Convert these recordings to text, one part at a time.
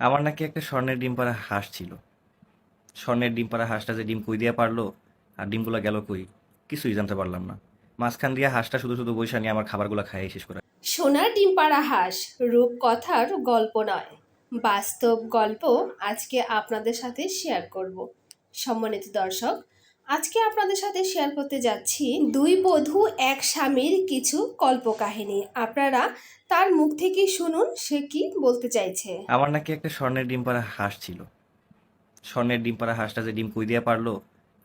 আমার নাকি একটা স্বর্ণের ডিম পাড়া হাঁস ছিল। স্বর্ণের ডিম পাড়া হাঁসটা যে ডিম কই দিয়া পারল আর ডিমগুলো গেল কই, কিছুই জানতে পারলাম না। মাঝখান দিয়ে হাঁসটা শুধু শুধু বৈশা নিয়ে আমার খাবারগুলো খাইয়ে শেষ করে। সোনার ডিম পাড়া হাঁস রূপকথার গল্প নয়, বাস্তব গল্প আজকে আপনাদের সাথে শেয়ার করব। সম্মানিত দর্শক আজকে আপনাদের সাথে শেয়ার করতে যাচ্ছি দুই বধূ এক স্বামীর কিছু কল্পকাহিনী। আপনারা তার মুখ থেকে শুনুন সে কি বলতে চাইছে। আমার নাকি একটা স্বর্ণের ডিম পাড়া হাঁস ছিল। স্বর্ণের ডিম পাড়া হাঁসটা যে ডিম কই দিয়া পারল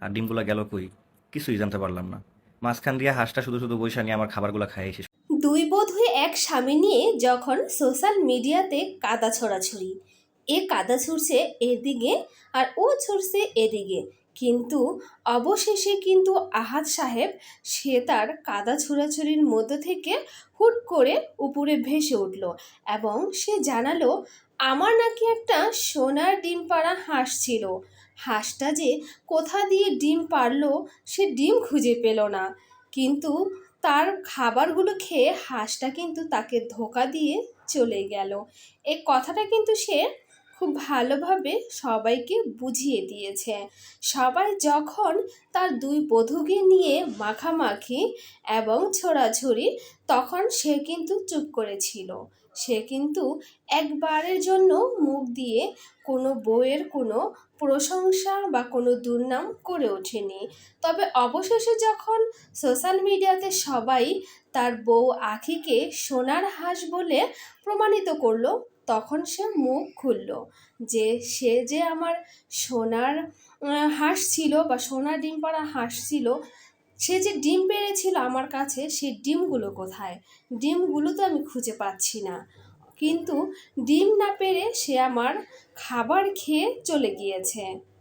আর ডিমগুলো গেল কই কিছুই জানতে পারলাম না। মাঝখান দিয়ে হাঁসটা শুধু শুধু বৈশা নিয়ে আমার খাবারগুলো খাইয়ে শেষ দুই বধূ এক স্বামী নিয়ে যখন সোশ্যাল মিডিয়াতে কাদা ছড়াছড়ি। এ কাদা ছুড়ছে এদিকে আর ও ছুড়ছে এদিকে। কিন্তু অবশেষে কিন্তু আহাদ সাহেব সে তার কাদা ছোড়াছড়ির মধ্য থেকে হুট করে উপরে ভেসে উঠল এবং সে জানালো, আমার নাকি একটা সোনার ডিম পাড়া হাঁস ছিল। হাঁসটা যে কোথা দিয়ে ডিম পারল সে ডিম খুঁজে পেল না। কিন্তু তার খাবারগুলো খেয়ে হাঁসটা কিন্তু তাকে ধোকা দিয়ে চলে গেল। এই কথাটা কিন্তু সে খুব ভালোভাবে সবাইকে বুঝিয়ে দিয়েছে। সবাই যখন তার দুই বধূকে নিয়ে মাখামাখি এবং ছোড়াছুড়ি, তখন সে কিন্তু চুপ করেছিল সে কিন্তু একবারের জন্য মুখ দিয়ে কোনো বইয়ের কোনো প্রশংসা বা কোনো দুর্নাম করে ওঠেনি। তবে অবশেষে যখন সোশ্যাল মিডিয়াতে সবাই তার বউ আখিকে সোনার হাঁস বলে প্রমাণিত করল। তখন সে মুখ খুলল যে সে যে আমার সোনার হাঁস ছিল বা সোনার ডিম পাড়া হাঁস ছিল, সে যে ডিম পেড়েছিল আমার কাছে, সে ডিমগুলো কোথায়? ডিমগুলো তো আমি খুঁজে পাচ্ছি না। কিন্তু ডিম না পেরে সে আমার খাবার খেয়ে চলে গিয়েছে।